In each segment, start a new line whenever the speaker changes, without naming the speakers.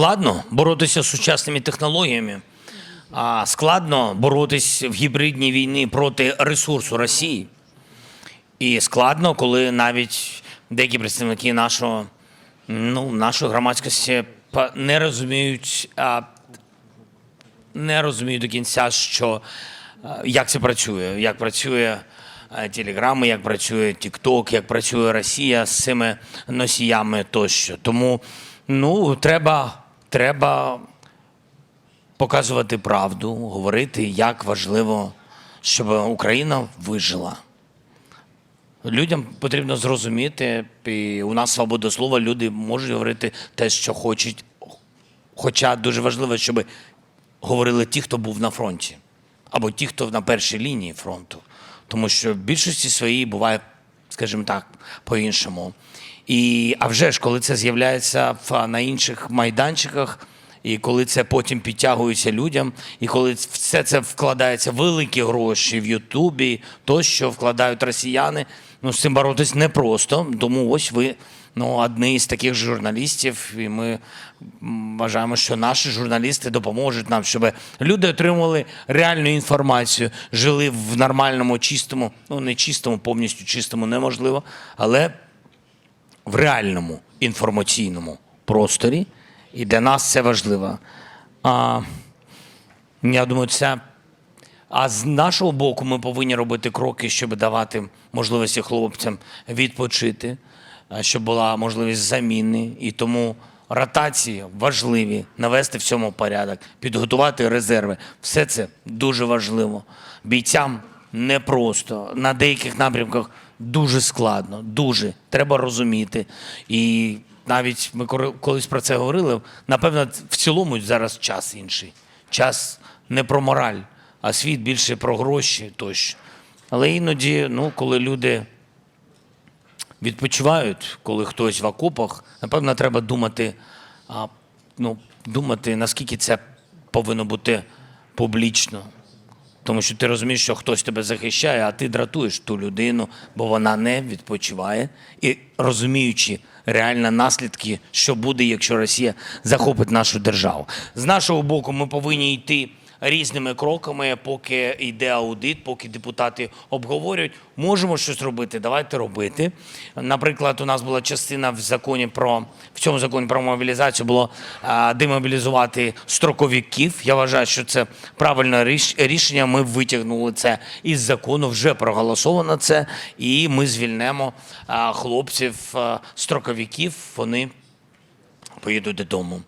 Складно боротися з сучасними технологіями, а складно боротись в гібридній війні проти ресурсу Росії. І складно, коли навіть деякі представники нашого, ну, нашої громадськості не розуміють, а, не розуміють до кінця, що е, як це працює, як працює Телеграми, як працює TikTok, як працює Росія з цими носіями тощо. Тому ну, треба, треба показувати правду, говорити, як важливо, щоб Україна вижила. Людям потрібно зрозуміти, і у нас свобода слова, люди можуть говорити те, що хочуть. Хоча дуже важливо, щоб говорили ті, хто був на фронті, або ті, хто на першій лінії фронту. Тому що в більшості своїй буває, скажімо так, по-іншому. І, а вже ж, коли це з'являється в, на інших майданчиках, і коли це потім підтягується людям, і коли все це вкладається великі гроші в Ютубі, то що вкладають росіяни, ну з цим боротись непросто. Тому ось ви ну, одні з таких журналістів, і ми вважаємо, що наші журналісти допоможуть нам, щоб люди отримували реальну інформацію, жили в нормальному, чистому, ну не чистому, повністю чистому неможливо, але в реальному інформаційному просторі, і для нас це важливо. А, я думаю, це. А з нашого боку ми повинні робити кроки, щоб давати можливості хлопцям відпочити, щоб була можливість заміни. І тому ротації важливі, навести в цьому порядок, підготувати резерви. Все це дуже важливо. Бійцям непросто. На деяких напрямках дуже складно, дуже треба розуміти. І навіть ми коли- колись про це говорили. Напевно, в цілому зараз час інший. Час не про мораль, а світ більше про гроші тощо. Але іноді, ну, коли люди відпочивають, коли хтось в окопах, напевно, треба думати, а, ну, думати, наскільки це повинно бути публічно. Тому що ти розумієш, що хтось тебе захищає, а ти дратуєш ту людину, бо вона не відпочиває. І розуміючи реально наслідки, що буде, якщо Росія захопить нашу державу. З нашого боку, ми повинні йти різними кроками, поки йде аудит, поки депутати обговорюють. Можемо щось робити, давайте робити. Наприклад, у нас була частина в законі про в цьому законі про мобілізацію було демобілізувати строковиків. Я вважаю, що це правильне ріш- рішення. Ми витягнули це із закону, вже проголосовано це, і ми звільнемо хлопців, строковиків. Вони поїдуть додому.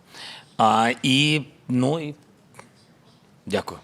А, і ну і дякую.